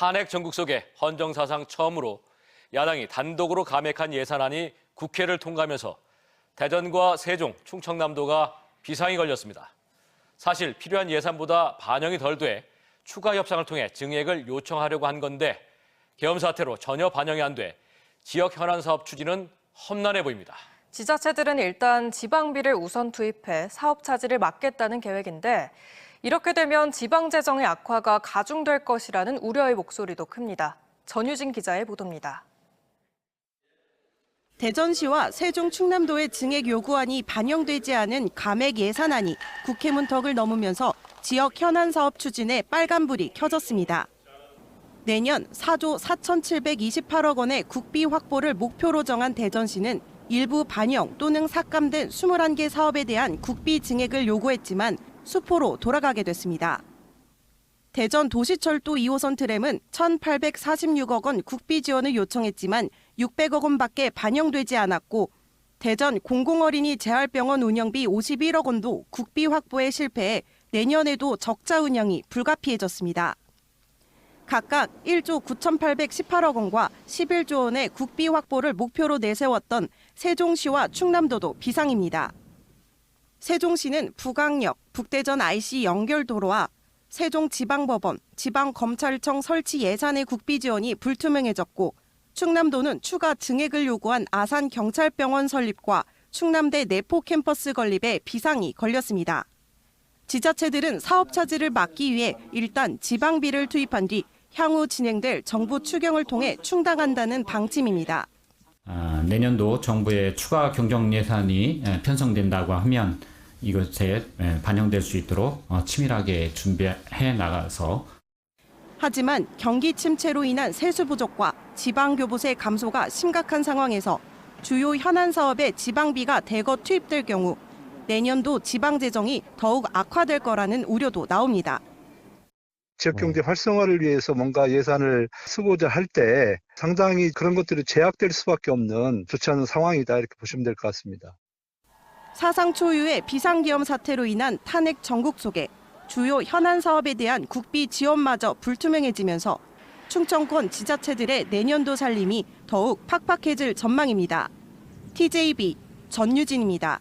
탄핵 전국 속에 헌정사상 처음으로 야당이 단독으로 감액한 예산안이 국회를 통과하면서 대전과 세종, 충청남도가 비상이 걸렸습니다. 사실 필요한 예산보다 반영이 덜 돼 추가 협상을 통해 증액을 요청하려고 한 건데 계엄 사태로 전혀 반영이 안 돼 지역 현안 사업 추진은 험난해 보입니다. 지자체들은 일단 지방비를 우선 투입해 사업 차질을 막겠다는 계획인데 이렇게 되면 지방 재정의 악화가 가중될 것이라는 우려의 목소리도 큽니다. 전유진 기자의 보도입니다. 대전시와 세종 충남도의 증액 요구안이 반영되지 않은 감액 예산안이 국회 문턱을 넘으면서 지역 현안 사업 추진에 빨간불이 켜졌습니다. 내년 4조 4,728억 원의 국비 확보를 목표로 정한 대전시는 일부 반영 또는 삭감된 21개 사업에 대한 국비 증액을 요구했지만 수포로 돌아가게 됐습니다. 대전 도시철도 2호선 트램은 1,846억 원 국비 지원을 요청했지만 600억 원밖에 반영되지 않았고 대전 공공어린이 재활병원 운영비 51억 원도 국비 확보에 실패해 내년에도 적자 운영이 불가피해졌습니다. 각각 1조 9,818억 원과 11조 원의 국비 확보를 목표로 내세웠던 세종시와 충남도도 비상입니다. 세종시는 북악역, 북대전 IC 연결도로와 세종지방법원, 지방검찰청 설치 예산의 국비 지원이 불투명해졌고 충남도는 추가 증액을 요구한 아산경찰병원 설립과 충남대 내포 캠퍼스 건립에 비상이 걸렸습니다. 지자체들은 사업 차질을 막기 위해 일단 지방비를 투입한 뒤 향후 진행될 정부 추경을 통해 충당한다는 방침입니다. 아, 내년도 정부의 추가 경정 예산이 에, 편성된다고 하면 이것에 에, 반영될 수 있도록 어, 치밀하게 준비해 나가서 하지만 경기 침체로 인한 세수 부족과 지방 교부세 감소가 심각한 상황에서 주요 현안 사업에 지방비가 대거 투입될 경우 내년도 지방 재정이 더욱 악화될 거라는 우려도 나옵니다. 지역 경제 활성화를 위해서 뭔가 예산을 쓰고자 할 때 상당히 그런 것들이 제약될 수밖에 없는 좋지 않은 상황이다 이렇게 보시면 될 것 같습니다. 사상 초유의 비상기업 사태로 인한 탄핵 전국 속에 주요 현안 사업에 대한 국비 지원마저 불투명해지면서 충청권 지자체들의 내년도 살림이 더욱 팍팍해질 전망입니다. TJB 전유진입니다.